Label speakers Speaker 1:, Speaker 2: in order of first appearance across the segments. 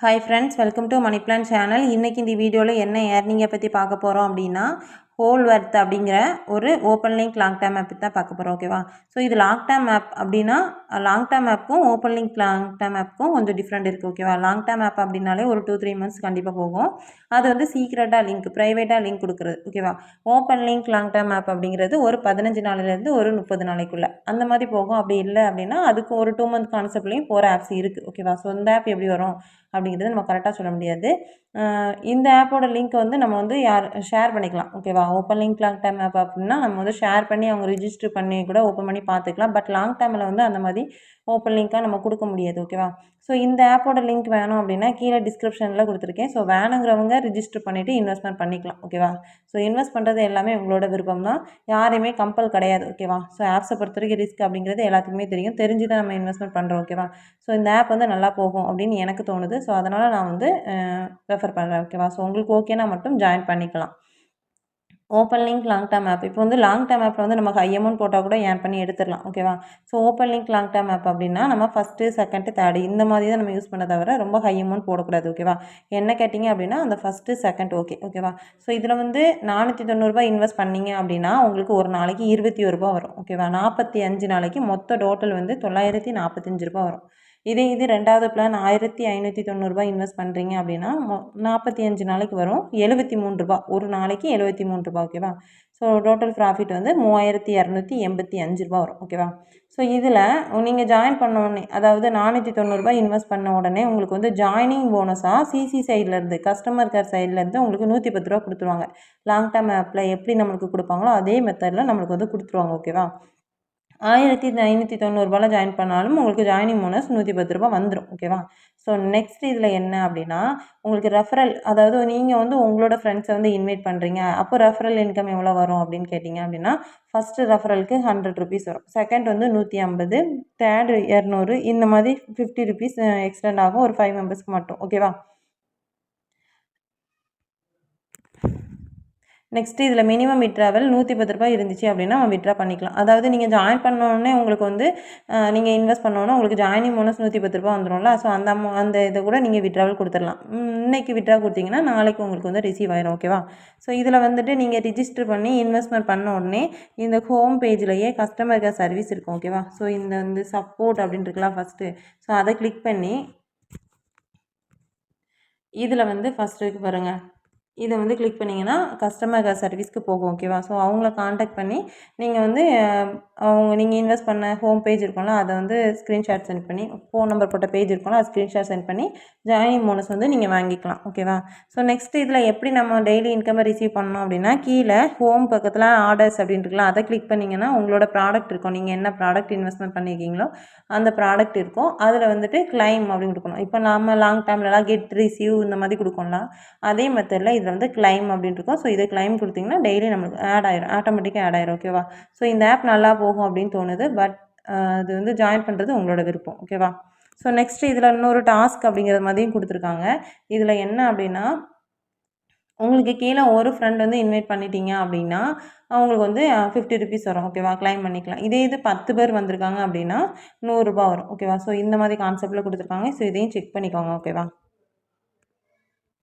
Speaker 1: Hi friends welcome to money plan channel இன்றைக்கி இந்த வீடியோவில் என்ன ஏர்னிங்கை பற்றி பார்க்க போகிறோம் அப்படின்னா ஹோல் வர்த் அப்படிங்கிற ஒரு open link long term app தான் பார்க்க போகிறோம் ஓகேவா ஸோ இது லாங் டேம் ஆப் அப்படின்னா லாங் டேம் ஆப்புக்கும் ஓப்பன் லிங்க் லாங் டேம் ஆப்புக்கும் கொஞ்சம் டிஃப்ரெண்ட் இருக்குது ஓகேவா லாங் டேம் ஆப் அப்படின்னாலே ஒரு டூ த்ரீ மந்த்ஸ் கண்டிப்பாக போகும். அது வந்து சீக்ரெட்டாக லிங்க் ப்ரைவேட்டாக லிங்க் கொடுக்குறது ஓகேவா open link long term app அப்படிங்கிறது ஒரு பதினஞ்சு நாளிலேருந்து ஒரு முப்பது நாளைக்குள்ளே. அந்த மாதிரி போகும். அப்படி இல்லை அப்படின்னா அதுக்கு ஒரு டூ மந்த் கான்செப்ட்லேயும் போகிற ஆப்ஸ் இருக்குது ஓகேவா ஸோ இந்த ஆப் எப்படி வரும் அப்படிங்கிறது நம்ம கரெக்டாக சொல்ல முடியாது. இந்த ஆப்போட லிங்க் வந்து நம்ம வந்து யார் ஷேர் பண்ணிக்கலாம் ஓகேவா open link long time app அப்படின்னா நம்ம வந்து ஷேர் பண்ணி அவங்க ரிஜிஸ்டர் பண்ணி கூட ஓப்பன் பண்ணி பார்த்துக்கலாம். பட் லாங் டைமில் வந்து அந்த மாதிரி ஓப்பன் லிங்க்காக நம்ம கொடுக்க முடியாது ஓகேவா ஸோ இந்த ஆப்போட லிங்க் வேணும் அப்படின்னா கீழே டிஸ்கிரிப்ஷனில் கொடுத்துருக்கேன். ஸோ வேணுங்கிறவங்க ரிஜிஸ்டர் பண்ணிவிட்டு இன்வெஸ்ட்மெண்ட் பண்ணிக்கலாம் ஓகேவா ஸோ இன்வெஸ்ட் பண்ணுறது எல்லாமே உங்களோட விருப்பம் தான். யாரையுமே கம்பல் கிடையாது ஓகேவா ஸோ ஆப்ஸை பொறுத்த வரைக்கும் ரிஸ்க் அப்படிங்கிறது எல்லாத்துக்குமே தெரியும். தெரிஞ்சு தான் நம்ம இன்வெஸ்ட்மெண்ட் பண்ணுறோம் ஓகேவா ஸோ இந்த ஆப் வந்து நல்லா போகும் அப்படின்னு எனக்கு தோணுது. ஸோ அதனால் நான் வந்து ரெஃபர் பண்ணுறேன் ஓகேவா ஸோ உங்களுக்கு ஓகேனா மட்டும் ஜாயின் பண்ணிக்கலாம். Open link long term app இப்போ வந்து லாங் டேர்ம் ஆப்பில் வந்து நம்ம ஹை அமௌண்ட் போட்டால் கூட ஏன் பண்ணி எடுத்துடலாம். ஓகேவா so open link long term app அப்படின்னா நம்ம ஃபஸ்ட்டு செகண்டு தேர்டு இந்த மாதிரி தான் நம்ம யூஸ் பண்ண தவிர ரொம்ப ஹை அமௌண்ட் போடக்கூடாது. ஓகேவா என்ன கேட்டிங்க அப்படின்னா அந்த ஃபஸ்ட்டு செகண்ட் ஓகே ஓகேவா ஸோ இதில் வந்து நானூற்றி தொண்ணூறுபா இன்வெஸ்ட் பண்ணிங்க அப்படின்னா உங்களுக்கு ஒரு நாளைக்கு இருபத்தி ஒரு ரூபா வரும். ஓகேவா நாற்பத்தி அஞ்சு நாளைக்கு மொத்த டோட்டல் வந்து தொள்ளாயிரத்தி நாற்பத்தஞ்சு ரூபா வரும். இதே இது ரெண்டாவது பிளான் ஆயிரத்தி ஐநூற்றி தொண்ணூறுபா இன்வெஸ்ட் பண்ணுறீங்க அப்படின்னா நாற்பத்தி அஞ்சு நாளைக்கு வரும். எழுபத்தி மூணு ரூபா. ஒரு நாளைக்கு எழுபத்தி மூணு ரூபா ஓகேவா ஸோ டோட்டல் ப்ராஃபிட் வந்து மூவாயிரத்தி இரநூத்தி எண்பத்தி அஞ்சு ரூபா வரும் ஓகேவா ஸோ இதில் நீங்கள் ஜாயின் பண்ண உடனே அதாவது நானூற்றி தொண்ணூறுபா இன்வெஸ்ட் பண்ண உடனே உங்களுக்கு வந்து ஜாயினிங் போனஸாக சிசி சைட்லேருந்து கஸ்டமர் கேர் சைட்லேருந்து உங்களுக்கு நூற்றி பத்து ரூபா கொடுத்துருவாங்க. லாங் டேர்ம் ஆப்பில் எப்படி நம்மளுக்கு கொடுப்பாங்களோ அதே மெத்தடில் நம்மளுக்கு வந்து கொடுத்துருவாங்க ஓகேவா ஆயிரத்தி ஐநூற்றி தொண்ணூறுபால ஜாயின் பண்ணாலும் உங்களுக்கு ஜாயினிங் போனஸ் நூற்றி பத்து ரூபா வந்துடும் ஓகேவா ஸோ நெக்ஸ்ட் இதில் என்ன அப்படின்னா உங்களுக்கு ரெஃபரல் அதாவது நீங்கள் வந்து உங்களோட ஃப்ரெண்ட்ஸை வந்து இன்வைட் பண்ணுறீங்க அப்போ ரெஃபரல் இன்கம் எவ்வளோ வரும் அப்படின்னு கேட்டிங்க அப்படின்னா ஃபஸ்ட்டு ரெஃபரலுக்கு ஹண்ட்ரட் ருபீஸ் வரும். செகண்ட் வந்து நூற்றி ஐம்பது தேர்டு இரநூறு இந்த மாதிரி ஃபிஃப்டி ருபீஸ் எக்ஸ்டெண்ட் ஆகும். ஒரு ஃபைவ் மெம்பர்ஸ்க்கு மட்டும் ஓகேவா நெக்ஸ்ட்டு இதில் மினிமம் விட்ராவல் நூற்றி பத்து ரூபாய் இருந்துச்சு அப்படின்னா நம்ம விட்ரா பண்ணிக்கலாம். அதாவது நீங்கள் ஜாயின் பண்ணோடனே உங்களுக்கு வந்து நீங்கள் இன்வெஸ்ட் பண்ணோன்னே உங்களுக்கு ஜாயினிங் போனஸ் நூற்றி பத்து ரூபா வந்துடும்ல ஸோ அந்த அமௌ அந்த இதை கூட நீங்கள் விட்ராவல் கொடுத்துடலாம். இன்றைக்கி விட்ரா கொடுத்தீங்கன்னா நாளைக்கு உங்களுக்கு வந்து ரிசீவ் ஆயிரும் ஓகேவா ஸோ இதில் வந்துட்டு நீங்கள் ரிஜிஸ்டர் பண்ணி இன்வெஸ்ட்மெண்ட் பண்ண உடனே இந்த ஹோம் பேஜ்லேயே கஸ்டமர் கேர் சர்வீஸ் இருக்கும் ஓகேவா ஸோ இந்த வந்து சப்போர்ட் அப்படின்ட்டு இருக்கலாம் ஃபஸ்ட்டு ஸோ அதை கிளிக் பண்ணி இதில் வந்து ஃபஸ்ட்டு இருக்கு பாருங்கள் இதை வந்து கிளிக் பண்ணிங்கன்னா கஸ்டமர் கேர் சர்வீஸ்க்கு போகும் ஓகேவா ஸோ அவங்கள காண்டாக்ட் பண்ணி நீங்கள் வந்து அவங்க நீங்கள் இன்வெஸ்ட் பண்ண ஹோம் பேஜ் இருக்கும்ல அதை வந்து ஸ்க்ரீன்ஷாட் சென்ட் பண்ணி ஃபோன் நம்பர் போட்ட பேஜ் இருக்கும்ல அது ஸ்க்ரீன்ஷாட் சென்ட் பண்ணி ஜாயினிங் போனஸ் வந்து நீங்கள் வாங்கிக்கலாம் ஓகேவா ஸோ நெக்ஸ்ட் இதில் எப்படி நம்ம டெய்லி இன்கம்மை ரிசீவ் பண்ணோம் அப்படின்னா கீழே ஹோம் பக்கத்தில் ஆர்டர்ஸ் அப்படின்ட்டுருக்கலாம் அதை கிளிக் பண்ணிங்கன்னா உங்களோட ப்ராடக்ட் இருக்கும். நீங்கள் என்ன ப்ராடக்ட் இன்வெஸ்ட்மெண்ட் பண்ணியிருக்கீங்களோ அந்த ப்ராடக்ட் இருக்கும். அதில் வந்துட்டு கிளைம் அப்படின்னு கொடுக்கணும். இப்போ நாம் லாங் டைம்லலாம் கெட் ரிசீவ் இந்த மாதிரி கொடுக்கணும்ல அதே மெத்தடில் இதில் வந்து கிளைம் அப்படின்ட்டு இருக்கும் ஸோ இதை கிளைம் கொடுத்திங்கன்னா டெய்லி நம்மளுக்கு ஆட் ஆயிரும். ஆட்டோமேட்டிக்காக ஆட் ஆயிரும் ஓகேவா ஸோ இந்த ஆப் நல்லா போகும் அப்படின்னு தோணுது. பட் அது வந்து ஜாயின் பண்ணுறது உங்களோட விருப்பம் ஓகேவா ஸோ நெக்ஸ்ட் இதில் இன்னொரு டாஸ்க் அப்படிங்கிற மாதிரியும் கொடுத்துருக்காங்க. இதில் என்ன அப்படின்னா உங்களுக்கு கீழே ஒரு ஃப்ரெண்ட் வந்து இன்வைட் பண்ணிட்டீங்க அப்படின்னா அவங்களுக்கு வந்து ஃபிஃப்டி ருபீஸ் வரும் ஓகேவா கிளைம் பண்ணிக்கலாம். இதே இது பத்து பேர் வந்திருக்காங்க அப்படின்னா நூறுரூபா வரும் ஓகேவா ஸோ இந்த மாதிரி கான்செப்டில் கொடுத்துருக்காங்க. ஸோ இதையும் செக் பண்ணிக்கோங்க ஓகேவா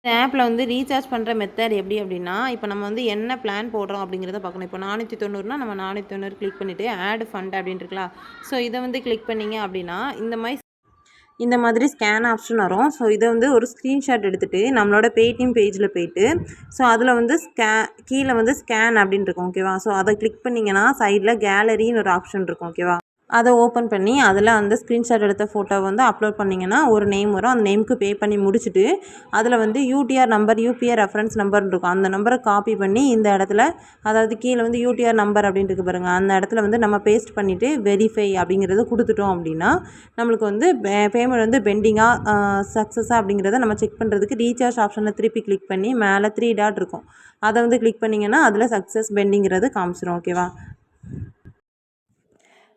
Speaker 1: இந்த ஆப்பில் வந்து ரீசார்ஜ் பண்ணுற மெத்தட் எப்படி அப்படின்னா இப்போ நம்ம வந்து என்ன பிளான் போடுறோம் அப்படிங்கிறத பார்க்கணும். இப்போ நானூற்றி தொண்ணூறுனா நம்ம நானூற்றி தொண்ணூறு கிளிக் பண்ணிவிட்டு ஆட் ஃபண்ட் அப்படின்ட்டுருக்கலாம் ஸோ இதை வந்து கிளிக் பண்ணிங்க அப்படின்னா இந்த மாதிரி இந்த மாதிரி ஸ்கேன் ஆப்ஷன் வரும். ஸோ இதை வந்து ஒரு ஸ்க்ரீன்ஷாட் எடுத்துகிட்டு நம்மளோட பேடிஎம் பேஜில் போயிட்டு ஸோ அதில் வந்து ஸ்கே கீழே வந்து ஸ்கேன் அப்படின்னு இருக்கும் ஓகேவா ஸோ அதை கிளிக் பண்ணிங்கன்னா சைடில் கேலரின்னு ஒரு ஆப்ஷன் இருக்கும் ஓகேவா அதை ஓப்பன் பண்ணி அதில் அந்த ஸ்க்ரீன்ஷாட் எடுத்த ஃபோட்டோ வந்து அப்லோட் பண்ணிங்கன்னா ஒரு நேம் வரும். அந்த நேமுக்கு பே பண்ணி முடிச்சுட்டு அதில் வந்து யூடிஆர் நம்பர் யூபிஆர் ரெஃபரன்ஸ் நம்பர்னு இருக்கும். அந்த நம்பரை காப்பி பண்ணி இந்த இடத்துல அதாவது கீழே வந்து யூடிஆர் நம்பர் அப்படின்ட்டு இருக்கு பாருங்கள் அந்த இடத்துல வந்து நம்ம பேஸ்ட் பண்ணிவிட்டு வெரிஃபை அப்படிங்கிறத கொடுத்துட்டோம் அப்படின்னா நம்மளுக்கு வந்து பேமெண்ட் வந்து பெண்டிங்காக சக்ஸஸாக அப்படிங்கிறத நம்ம செக் பண்ணுறதுக்கு ரீசார்ஜ் ஆப்ஷனில் திருப்பி கிளிக் பண்ணி மேலே த்ரீ டாட் இருக்கும். அதை வந்து கிளிக் பண்ணிங்கன்னா அதில் சக்ஸஸ் பெண்டிங்கிறது காமிச்சிடும் ஓகேவா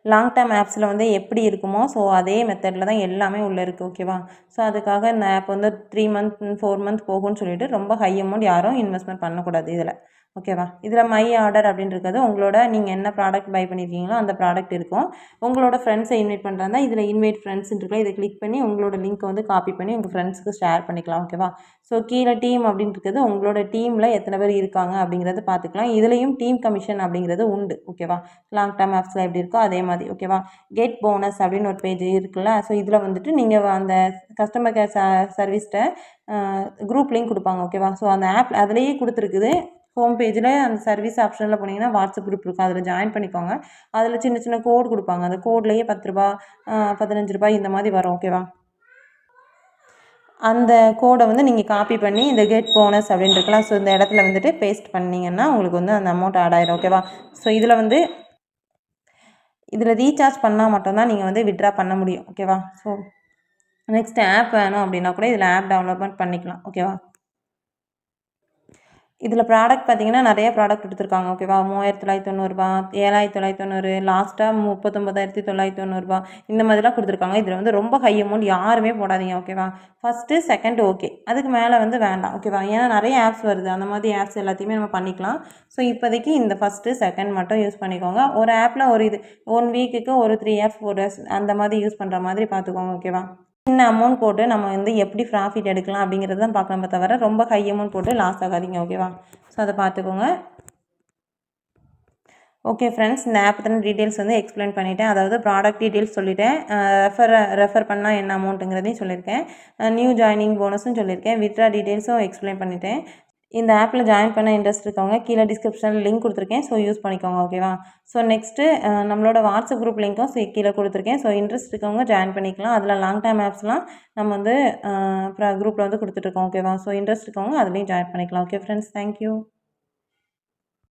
Speaker 1: லாங் டேர்ம் ஆப்ஸில் வந்து எப்படி இருக்குமோ ஸோ அதே மெத்தடில் தான் எல்லாமே உள்ளே இருக்குது ஓகேவா ஸோ அதுக்காக இந்த ஆப் வந்து த்ரீ மந்த் ஃபோர் மந்த் போகும்னு சொல்லிட்டு ரொம்ப ஹை அமௌண்ட் யாரும் இன்வெஸ்ட்மெண்ட் பண்ணக்கூடாது இதில். ஓகேவா? இதில் மை ஆர்டர் அப்படின்னு இருக்கிறது உங்களோட நீங்கள் என்ன ப்ராடக்ட் பை பண்ணியிருக்கீங்களோ அந்த ப்ராடக்ட் இருக்கும். உங்களோட ஃப்ரெண்ட்ஸை இன்வைட் பண்ணுறாங்க இதில் இன்வைட் ஃப்ரெண்ட்ஸ் இருக்கலாம். இதை கிளிக் பண்ணி உங்களோட லிங்க்கை வந்து காப்பி பண்ணி உங்கள் ஃப்ரெண்ட்ஸுக்கு ஷேர் பண்ணிக்கலாம் ஓகேவா? ஸோ கீழே டீம் அப்படின்னு இருக்கிறது உங்களோட டீமில் எத்தனை பேர் இருக்காங்க அப்படிங்கிறத பார்த்துக்கலாம். இதுலேயும் டீம் கமிஷன் அப்படிங்கிறது உண்டு ஓகேவா? லாங் டேர்ம் ஆப்ஸில் எப்படி இருக்கோ அதே மாதிரி ஓகேவா? கெட் போனஸ் அப்படின்னு ஒரு பேஜ் இருக்குல்ல ஸோ இதில் வந்துட்டு நீங்கள் அந்த கஸ்டமர் கேர் ச சர்வீஸ்கிட்ட குரூப் லிங்க் கொடுப்பாங்க ஓகேவா? ஸோ அந்த ஆப் அதுலேயே கொடுத்துருக்குது. ஹோம் பேஜில் அந்த சர்வீஸ் ஆப்ஷனில் போனீங்கன்னா வாட்ஸ்அப் குரூப் இருக்கும். அதில் ஜாயின் பண்ணிக்கோங்க. அதில் சின்ன சின்ன கோடு கொடுப்பாங்க. அந்த கோட்லேயே பத்து ரூபா பதினஞ்சு ரூபாய் இந்த மாதிரி வரும். ஓகேவா அந்த கோடை வந்து நீங்கள் காப்பி பண்ணி இந்த கெட் போனஸ் அப்படின்னு இருக்கலாம் ஸோ இந்த இடத்துல வந்துட்டு பேஸ்ட் பண்ணிங்கன்னா உங்களுக்கு வந்து அந்த அமௌண்ட் ஆட் ஆயிரும். ஓகேவா ஸோ இதில் வந்து இதில் ரீசார்ஜ் பண்ணால் மட்டும்தான் நீங்கள் வந்து விட்ரா பண்ண முடியும். ஓகேவா ஸோ நெக்ஸ்ட் ஆப் வேணும் அப்படின்னா கூட இதில் ஆப் டெவலப்மெண்ட் பண்ணிக்கலாம். ஓகேவா இதில் ப்ராடக்ட் பார்த்தீங்கன்னா நிறைய ப்ராடக்ட் கொடுத்துருக்காங்க ஓகேவா மூவாயிரத்தி தொள்ளாயிரத்தி தொண்ணூறுபா ஏழாயிரத்தி தொள்ளாயிரத்தி தொண்ணூறு லாஸ்ட்டாக முப்பத்தொம்பதாயிரத்தி தொள்ளாயிரத்தி தொண்ணூறுபா இந்த மாதிரிலாம் கொடுத்துருக்காங்க. இதில் வந்து ரொம்ப ஹை அமௌண்ட் யாருமே போடாதீங்க. ஓகேவா ஃபஸ்ட்டு செகண்ட் ஓகே அதுக்கு மேலே வந்து வேண்டாம். ஓகேவா ஏன்னா நிறைய ஆப்ஸ் வருது. அந்த மாதிரி ஆப்ஸ் எல்லாத்தையுமே நம்ம பண்ணிக்கலாம். ஸோ இப்போதைக்கு இந்த ஃபஸ்ட்டு செகண்ட் மட்டும் யூஸ் பண்ணிக்கோங்க. ஒரு ஆப்பில் ஒரு இது ஒன் வீக்குக்கு ஒரு த்ரீ ஆப்ஸ் ஃபோர் அந்த மாதிரி யூஸ் பண்ணுற மாதிரி பார்த்துக்கோங்க. ஓகேவா சின்ன அமௌண்ட் போட்டு நம்ம வந்து எப்படி ப்ராஃபிட் எடுக்கலாம் அப்படிங்கிறது தான் பார்க்கலாமே தவிர ரொம்ப ஹை அமௌண்ட் போட்டு லாஸ் ஆகாதீங்க ஓகேவா ஸோ அதை பார்த்துக்கோங்க. ஓகே ஃப்ரெண்ட்ஸ் இந்த ஆப் பற்றின டீட்டெயில்ஸ் வந்து எக்ஸ்பிளைன் பண்ணிட்டேன். அதாவது ப்ராடக்ட் டீட்டெயில்ஸ் சொல்லிட்டேன். ரெஃபர் ரெஃபர் பண்ணால் என்ன அமௌண்ட்டுங்கிறதையும் சொல்லியிருக்கேன். நியூ ஜாயினிங் போனஸும் சொல்லியிருக்கேன். வித்ரா டீட்டெயில்ஸும் எக்ஸ்பிளைன் பண்ணிட்டேன். இந்த ஆப்பில் ஜாயின் பண்ண இன்ட்ரெஸ்ட் இருக்கவங்க கீழே டிஸ்கிரிப்ஷனில் லிங்க் கொடுத்துருக்கேன். ஸோ யூஸ் பண்ணிக்கோங்க ஓகேவா ஸோ நெக்ஸ்ட்டு நம்மளோட வாட்ஸ்அப் குரூப் லிங்க்கும் கீழே கொடுத்துருக்கேன். ஸோ இன்ட்ரெஸ்ட் இருக்கவங்க ஜாயின் பண்ணிக்கலாம். அதில் லாங் டைம் ஆப்ஸ்லாம் நம்ம வந்து குரூப்பில் வந்து கொடுத்துட்ருக்கோம் ஓகேவா ஸோ இன்ட்ரெஸ்ட் இருக்கவங்க அதுலேயும் ஜாயின் பண்ணிக்கலாம் ஓகே ஃப்ரெண்ட்ஸ் தேங்க்யூ